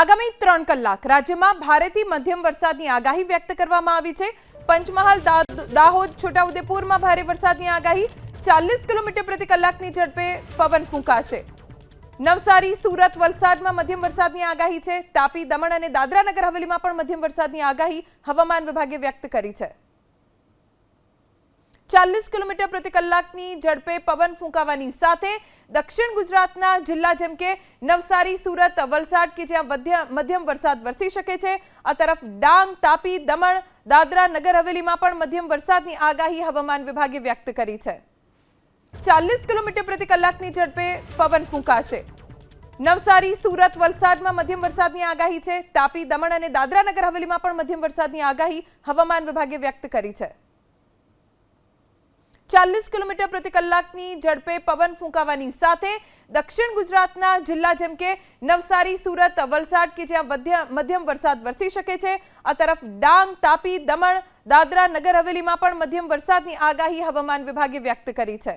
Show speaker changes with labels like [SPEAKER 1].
[SPEAKER 1] આગામી ત્રણ કલાક રાજ્યમાં ભારેથી મધ્યમ વરસાદની આગાહી વ્યક્ત કરવામાં આવી છે. પંચમહાલ દાહોદ, છોટાઉદેપુરમાં ભારે વરસાદની આગાહી. ચાલીસ કિલોમીટર પ્રતિ કલાકની ઝડપે પવન ફૂંકાશે. નવસારી, સુરત, વલસાડમાં મધ્યમ વરસાદની આગાહી છે. તાપી, દમણ અને દાદરા નગર હવેલીમાં પણ મધ્યમ વરસાદની આગાહી હવામાન વિભાગે વ્યક્ત કરી છે. ચાલીસ કિલોમીટર પ્રતિ કલાકની ઝડપે પવન ફૂંકાવાની સાથે દક્ષિણ ગુજરાતના જિલ્લા જેમ કે નવસારી, સુરત, વલસાડ કે જ્યાં મધ્ય મધ્યમ વરસાદ વરસી શકે છે, આ તરફ ડાંગ, તાપી, દમણ, દાદરા નગર હવેલીમાં પણ મધ્યમ વરસાદની આગાહી હવામાન વિભાગે વ્યક્ત કરી છે. ચાલીસ કિલોમીટર પ્રતિ કલાકની ઝડપે પવન ફૂંકાશે. નવસારી, સુરત, વલસાડમાં મધ્યમ વરસાદની આગાહી છે, તાપી, દમણ અને દાદરા નગર હવેલીમાં પણ મધ્યમ વરસાદની આગાહી હવામાન વિભાગે વ્યક્ત કરી છે. ચાલીસ કિલોમીટર પ્રતિ કલાકની ઝડપે પવન ફૂંકાવાની સાથે દક્ષિણ ગુજરાતના જિલ્લા જેમ કે નવસારી, સુરત, વલસાડ કે જ્યાં મધ્ય મધ્યમ વરસાદ વરસી શકે છે, આ તરફ ડાંગ, તાપી, દમણ, દાદરા નગર હવેલીમાં પણ મધ્યમ વરસાદની આગાહી હવામાન વિભાગે વ્યક્ત કરી છે.